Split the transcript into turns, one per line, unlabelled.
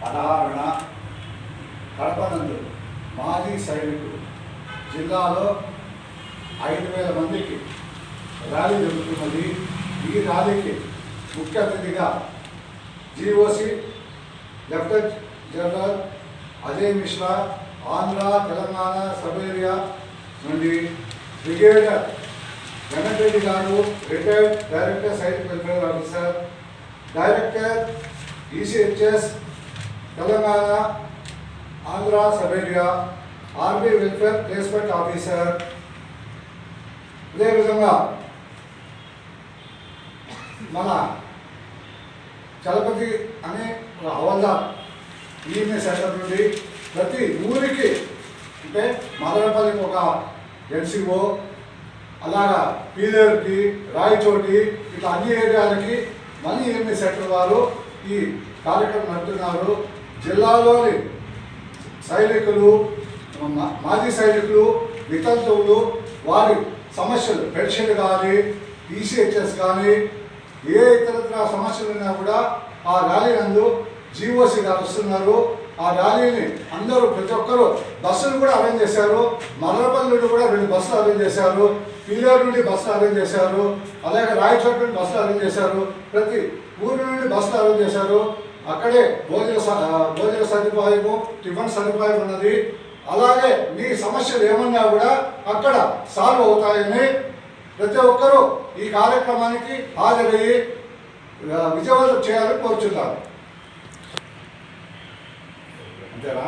పదహారున కడపనందు మాజీ సైనికులు జిల్లాలో ఐదు వేల మందికి ర్యాలీ జరుగుతున్నది. ఈ ర్యాలీకి ముఖ్య అతిథిగా GOC lieutenant general Ajay Mishra Andhra Telangana sub area నుండి బ్రిగేడియర్ వెంకటరెడ్డి గారు retired director Sainik welfare officer director ECHS Telangana Andhra sub area army welfare placement officer. అదేవిధంగా మన చలపతి అనే ఒక హవల్దార్ ఈఎంఏ సెంటర్ నుండి ప్రతి ఊరికి అంటే మదనపల్లికి ఒక ఎన్సిఓ అలాగా పీలేరుకి రాయచోటి ఇట్లా అన్ని ఏరియాలకి మళ్ళీ ఈఎంఏ సెంటర్ వారు ఈ కార్యక్రమం నడుపుతున్నారు. జిల్లాలోని సైనికులు మాజీ సైనికులు వితంతువులు వారి సమస్యలు పెన్షన్ కానీ ఈసీహెచ్ఎస్ కానీ ఏ ఇతరత్ర సమస్యలు ఉన్నా కూడా ఆ ర్యాలీ నందు జీఓసీ గారు వస్తున్నారు. ఆ ర్యాలీని అందరూ ప్రతి ఒక్కరూ బస్సులు కూడా అరేంజ్ చేశారు. మర్రపల్లి నుండి కూడా రెండు బస్సులు అరేంజ్ చేశారు. పిల్లర్ నుండి బస్సులు అరేంజ్ చేశారు. అలాగే రాయచోట్ నుండి బస్సులు అరేంజ్ చేశారు. ప్రతి ఊరి నుండి బస్సులు అరేంజ్ చేశారు. అక్కడే భోజన స- భోజన సదుపాయము టిఫిన్ సదుపాయం ఉన్నది. అలాగే మీ సమస్యలు ఏమన్నా కూడా అక్కడ సాల్వ్ అవుతాయని ప్రతి ఒక్కరూ ఈ కార్యక్రమానికి హాజరయ్యి విజయవంతం చేయాలని కోరుచున్నారు అంతేనా?